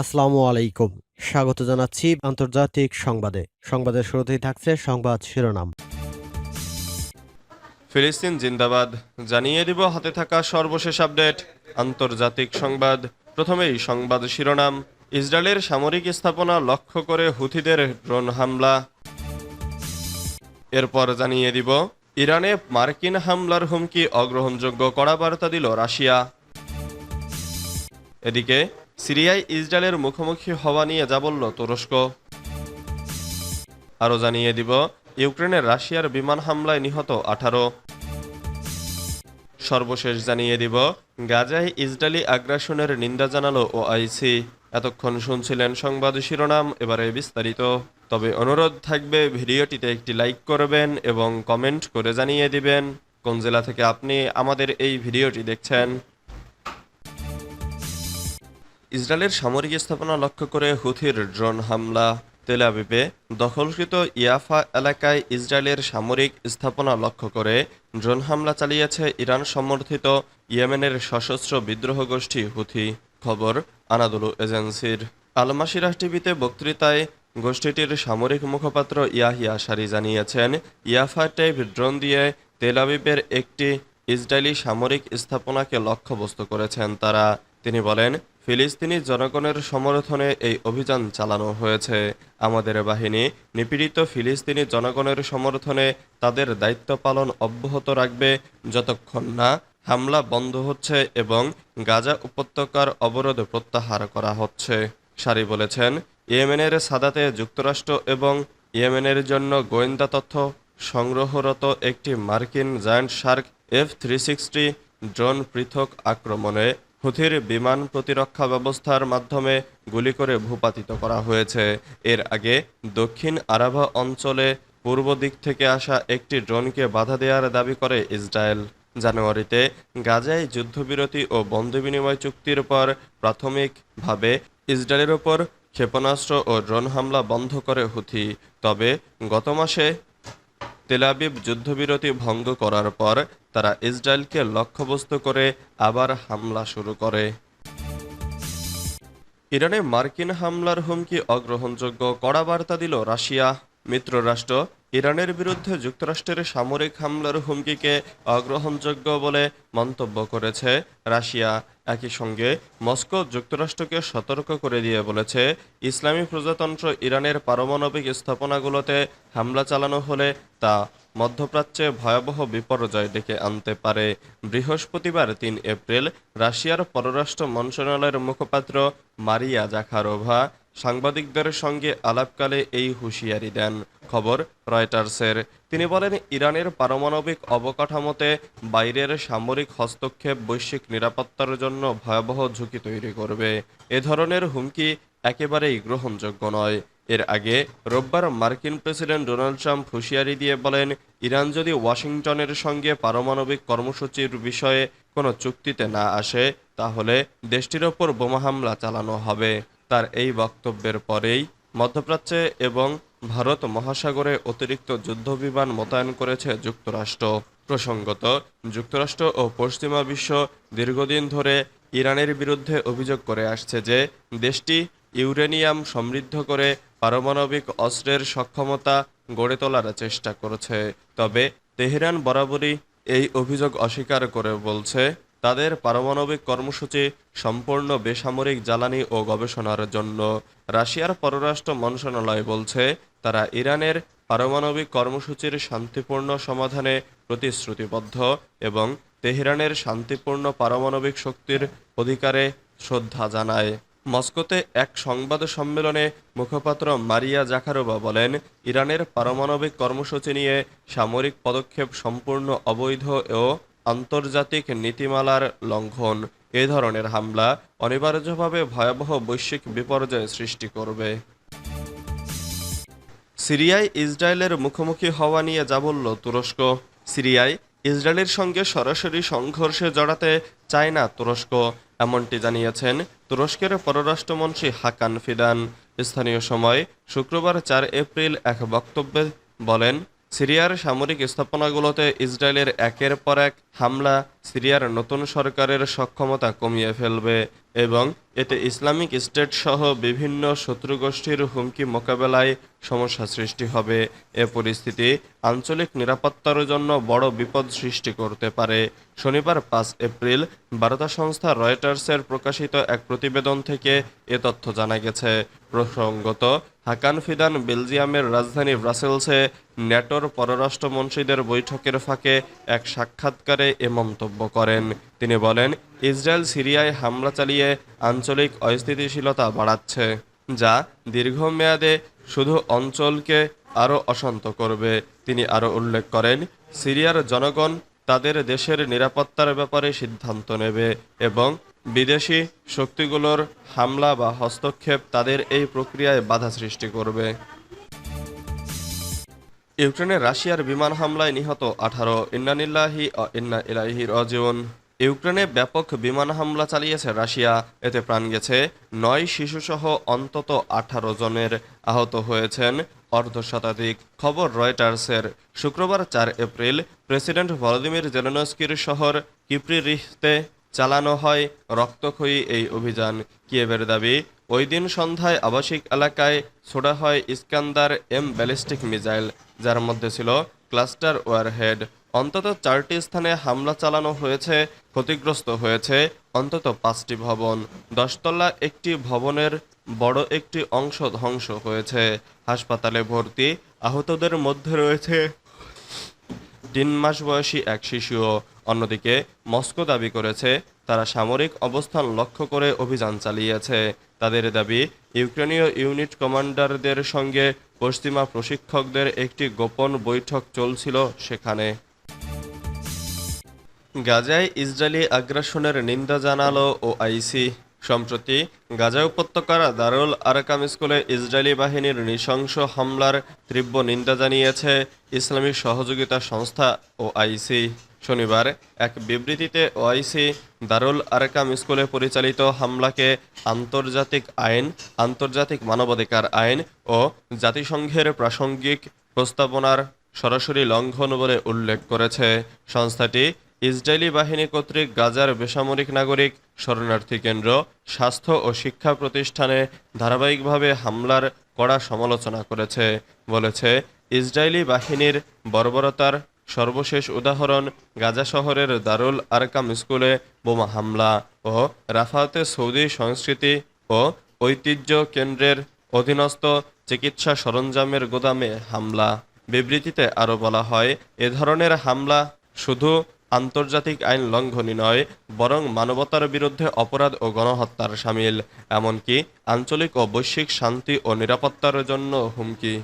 আসসালামু আলাইকুম। স্বাগত জানাচ্ছি আন্তর্জাতিক সংবাদে। সংবাদের শুরুতেই থাকছে সংবাদ শিরোনাম। ফিলিস্তিন জিন্দাবাদ। জানিয়ে দিব হাতে থাকা সর্বশেষ আপডেট। আন্তর্জাতিক সংবাদ। প্রথমেই সংবাদ শিরোনাম। ইসরায়েলের সামরিক স্থাপনা লক্ষ্য করে হুথিদের ড্রোন হামলা। এরপর জানিয়ে দিব, ইরানে মার্কিন হামলার হুমকি অগ্রহণযোগ্য কড়া বার্তা দিল রাশিয়া। এদিকে সিরিয়ায় ইসরায়েলের মুখোমুখি হওয়া নিয়ে যা বলল তুরস্ক। আরও জানিয়ে দিব, ইউক্রেনের রাশিয়ার বিমান হামলায় নিহত আঠারো। সর্বশেষ জানিয়ে দিব, গাজায় ইসরায়েলি আগ্রাসনের নিন্দা জানালো ও আইসি এতক্ষণ শুনছিলেন সংবাদ শিরোনাম, এবারে বিস্তারিত। তবে অনুরোধ থাকবে, ভিডিওটিতে একটি লাইক করবেন এবং কমেন্ট করে জানিয়ে দিবেন। কোন জেলা থেকে আপনি আমাদের এই ভিডিওটি দেখছেন? ইসরায়েলের সামরিক স্থাপনা লক্ষ্য করে হুথির ড্রোন হামলা, তেল আবিবে দখলকৃত ইয়াফা এলাকায় ইসরায়েলের সামরিক স্থাপনা লক্ষ্য করে ড্রোন হামলা চালিয়েছে ইরান সমর্থিত ইয়েমেনের সশস্ত্র বিদ্রোহ গোষ্ঠী হুথি। খবর আনাদুলু এজেন্সির। আলমাসিরাহ টিভিতে বক্তৃতায় গোষ্ঠীটির সামরিক মুখপাত্র ইয়াহিয়া সারি জানিয়েছেন, ইয়াফা টাইপ ড্রোন দিয়ে তেল আবিবের একটি ইসরায়েলি সামরিক স্থাপনাকে লক্ষ্যবস্তু করেছেন তারা। তিনি বলেন ফিলিস্তিনি জনগণের সমর্থনে এই অভিযান চালানো হয়েছে। আমাদের বাহিনী নিপীড়িত ফিলিস্তিনি জনগণের সমর্থনে তাদের দায়িত্ব পালন অব্যাহত রাখবে। যতক্ষণ না হামলা বন্ধ হচ্ছে এবং গাজা উপত্যকার অবরোধ প্রত্যাহার করা হচ্ছে। সারি বলেছেন, ইয়েমেনের সাদাতে যুক্তরাষ্ট্র এবং ইয়েমেনের জন্য গোয়েন্দা তথ্য সংগ্রহরত একটি মার্কিন giant shark F three sixty drone পৃথক আক্রমণে হুথির বিমান প্রতিরক্ষা ব্যবস্থার মাধ্যমে গুলি করে ভূপাতিত করা হয়েছে। এর আগে দক্ষিণ আরাভা অঞ্চলে পূর্ব দিক থেকে আসা একটি ড্রোনকে বাধা দেওয়ার দাবি করে ইসরায়েল। জানুয়ারিতে গাজায় যুদ্ধবিরতি ও বন্ধুবিনিময় চুক্তির পর প্রাথমিকভাবে ইসরায়েলের ওপর ক্ষেপণাস্ত্র ও ড্রোন হামলা বন্ধ করে হুথি। তবে গত মাসে তেলাবিব যুদ্ধবিরতি ভঙ্গ করার পর তারা ইসরায়েলকে লক্ষ্যবস্তু করে আবার হামলা শুরু করে। ইরানে মার্কিন হামলার হুমকি অগ্রহণযোগ্য কড়া বার্তা দিল রাশিয়া। মিত্ররাষ্ট্র ইরানের বিরুদ্ধে যুক্তরাষ্ট্রের সামরিক হামলার হুমকিকে অগ্রহণযোগ্য বলে মন্তব্য করেছে রাশিয়া। একই সঙ্গে মস্কো যুক্তরাষ্ট্রকে সতর্ক করে দিয়ে বলেছে, ইসলামী প্রজাতন্ত্র ইরানের পারমাণবিক স্থাপনাগুলোতে হামলা চালানো হলে তা মধ্যপ্রাচ্যে ভয়াবহ বিপর্যয় ডেকে আনতে পারে। বৃহস্পতিবার তিন এপ্রিল রাশিয়ার পররাষ্ট্র মন্ত্রণালয়ের মুখপাত্র মারিয়া জাখারোভা সাংবাদিকদের সঙ্গে আলাপকালে এই হুঁশিয়ারি দেন। খবর, রয়টার্সের। তিনি বলেন, ইরানের পারমাণবিক অবকাঠামোতে বাইরের সামরিক হস্তক্ষেপ, বৈশ্বিক নিরাপত্তার জন্য ভয়াবহ ঝুঁকি তৈরি করবে। এ ধরনের হুমকি একেবারেই গ্রহণযোগ্য নয়। এর আগে রোববার মার্কিন প্রেসিডেন্ট ডোনাল্ড ট্রাম্প হুঁশিয়ারি দিয়ে বলেন, ইরান যদি ওয়াশিংটনের সঙ্গে পারমাণবিক কর্মসূচির বিষয়ে কোনো চুক্তিতে না আসে, তাহলে দেশটির ওপর বোমা হামলা চালানো হবে। তার এই বক্তব্যের পরেই মধ্যপ্রাচ্যে এবং ভারত মহাসাগরে অতিরিক্ত যুদ্ধবিমান মোতায়েন করেছে যুক্তরাষ্ট্র। প্রসঙ্গত, যুক্তরাষ্ট্র ও পশ্চিমা বিশ্ব দীর্ঘদিন ধরে ইরানের বিরুদ্ধে অভিযোগ করে আসছে যে, দেশটি ইউরেনিয়াম সমৃদ্ধ করে পারমাণবিক অস্ত্রের সক্ষমতা গড়ে তোলার চেষ্টা করেছে। তবে তেহরান বরাবরই এই অভিযোগ অস্বীকার করে বলছে তাদের পারমাণবিক কর্মসূচি, সম্পূর্ণ বেসামরিক জ্বালানি ও গবেষণার জন্য। রাশিয়ার পররাষ্ট্র মন্ত্রণালয় বলছে, তারা ইরানের পারমাণবিক কর্মসূচির শান্তিপূর্ণ সমাধানে প্রতিশ্রুতিবদ্ধ এবং তেহরানের শান্তিপূর্ণ পারমাণবিক শক্তির অধিকারে শ্রদ্ধা জানায়। মস্কোতে এক সংবাদ সম্মেলনে মুখপাত্র মারিয়া জাখারোবা বলেন, ইরানের পারমাণবিক কর্মসূচি নিয়ে সামরিক পদক্ষেপ সম্পূর্ণ অবৈধ ও আন্তর্জাতিক নীতিমালার লঙ্ঘন। এ ধরনের হামলা অনিবার্যভাবে ভয়াবহ বৈশ্বিক বিপর্যয় সৃষ্টি করবে। সিরিয়ায় ইসরায়েলের মুখোমুখি হওয়া নিয়ে যা বলল তুরস্ক। সিরিয়ায় ইসরায়েলের সঙ্গে সরাসরি সংঘর্ষে জড়াতে চায় না তুরস্ক। এমনটি জানিয়েছেন তুরস্কের পররাষ্ট্রমন্ত্রী হাকান ফিদান। স্থানীয় সময় শুক্রবার চার এপ্রিল এক বক্তব্যে বলেন সিরিয়ার সামরিক স্থাপনাগুলোতে ইসরায়েলের একের পর এক হামলা সিরিয়ার নতুন সরকারের সক্ষমতা কমিয়ে ফেলবে এবং এতে ইসলামিক স্টেট সহ বিভিন্ন শত্রুগোষ্ঠীর হুমকি মোকাবেলায় সমস্যা সৃষ্টি হবে। এ পরিস্থিতি আঞ্চলিক নিরাপত্তার জন্য বড় বিপদ সৃষ্টি করতে পারে। শনিবার পাঁচ এপ্রিল বার্তা সংস্থা রয়টার্সের প্রকাশিত এক প্রতিবেদন থেকে এ তথ্য জানা গেছে। প্রসঙ্গত, হাকান ফিদান বেলজিয়ামের রাজধানী ব্রাসেলসে ন্যাটোর পররাষ্ট্রমন্ত্রীদের বৈঠকের ফাঁকে এক সাক্ষাৎকারে এ মন্তব্য করেন। তিনি বলেন, ইসরায়েল সিরিয়ায় হামলা চালিয়ে আঞ্চলিক অস্থিতিশীলতা বাড়াচ্ছে, যা দীর্ঘমেয়াদে শুধু অঞ্চলকে আরও অশান্ত করবে। তিনি আরও উল্লেখ করেন, সিরিয়ার জনগণ তাদের দেশের নিরাপত্তার ব্যাপারে সিদ্ধান্ত নেবে এবং বিদেশি শক্তিগুলোর হামলা বা হস্তক্ষেপ তাদের এই প্রক্রিয়ায় বাধা সৃষ্টি করবে। ইউক্রেনে রাশিয়ার বিমান হামলায় নিহত আঠারো। ইন্নানিল্লাহি ইন্না ইলাইহি রাজিউন। ইউক্রেনে ব্যাপক বিমান হামলা চালিয়েছে রাশিয়া। এতে প্রাণ গেছে নয় শিশুসহ অন্তত আঠারো জনের। আহত হয়েছেন অর্ধশতাধিক, খবর রয়টার্সের। শুক্রবার চার এপ্রিল প্রেসিডেন্ট ভলোদিমির জেলেনস্কির শহর কিপ্রিরিহতে চালানো হয় রক্তক্ষয়ী এই অভিযান। কিয়েভের দাবি, ওই দিন সন্ধ্যায় আবাসিক এলাকায় ছোড়া হয় ইস্কান্দার এম ব্যালিস্টিক মিসাইল যার মধ্যে ছিল ক্লাস্টার ওয়ারহেড। অন্তত চারটি স্থানে হামলা চালানো হয়েছে, ক্ষতিগ্রস্ত হয়েছে অন্তত পাঁচটি ভবন। দশতলা একটি ভবনের বড় একটি অংশ ধ্বংস হয়েছে। হাসপাতালে ভর্তি আহতদের মধ্যে রয়েছে তিন মাস বয়সী এক শিশুও। অন্যদিকে মস্কো দাবি করেছে, তারা সামরিক অবস্থান লক্ষ্য করে অভিযান চালিয়েছে। তাদের দাবি, ইউক্রেনীয় ইউনিট কমান্ডারদের সঙ্গে পশ্চিমা প্রশিক্ষকদের একটি গোপন বৈঠক চলছিল সেখানে। গাজায় ইসরায়েলি আগ্রাসনের নিন্দা জানালো ওআইসি। সম্প্রতি গাজা উপত্যকার দারুল আরাকাম স্কুলে ইসরায়েলি বাহিনীর নৃশংস হামলার তীব্র নিন্দা জানিয়েছে ইসলামিক সহযোগিতা সংস্থা ওআইসি শনিবার এক বিবৃতিতে ওআইসি দারুল আরাকাম স্কুলে পরিচালিত হামলাকে আন্তর্জাতিক আইন, আন্তর্জাতিক মানবাধিকার আইন ও জাতিসংঘের প্রাসঙ্গিক প্রস্তাবনার সরাসরি লঙ্ঘন বলে উল্লেখ করেছে। সংস্থাটি ইসরায়েলি বাহিনী কর্তৃক গাজার বেসামরিক নাগরিক শরণার্থী কেন্দ্র, স্বাস্থ্য ও শিক্ষা প্রতিষ্ঠানে ধারাবাহিকভাবে হামলার কড়া সমালোচনা করেছে, বলেছে ইসরায়েলি বাহিনীর বর্বরতার সর্বশেষ উদাহরণ গাজা শহরের দারুল আরকাম স্কুলে বোমা হামলা ও রাফাতে সৌদি সংস্কৃতি ও ঐতিহ্য কেন্দ্রের অধীনস্থ চিকিৎসা সরঞ্জামের গোদামে হামলা। বিবৃতিতে আরও বলা হয়, এ ধরনের হামলা শুধু আন্তর্জাতিক আইন লঙ্ঘনই নয়, বরং মানবতার বিরুদ্ধে অপরাধ ও গণহত্যার সামিল। এমনকি আঞ্চলিক ও বৈশ্বিক শান্তি ও নিরাপত্তার জন্য হুমকি।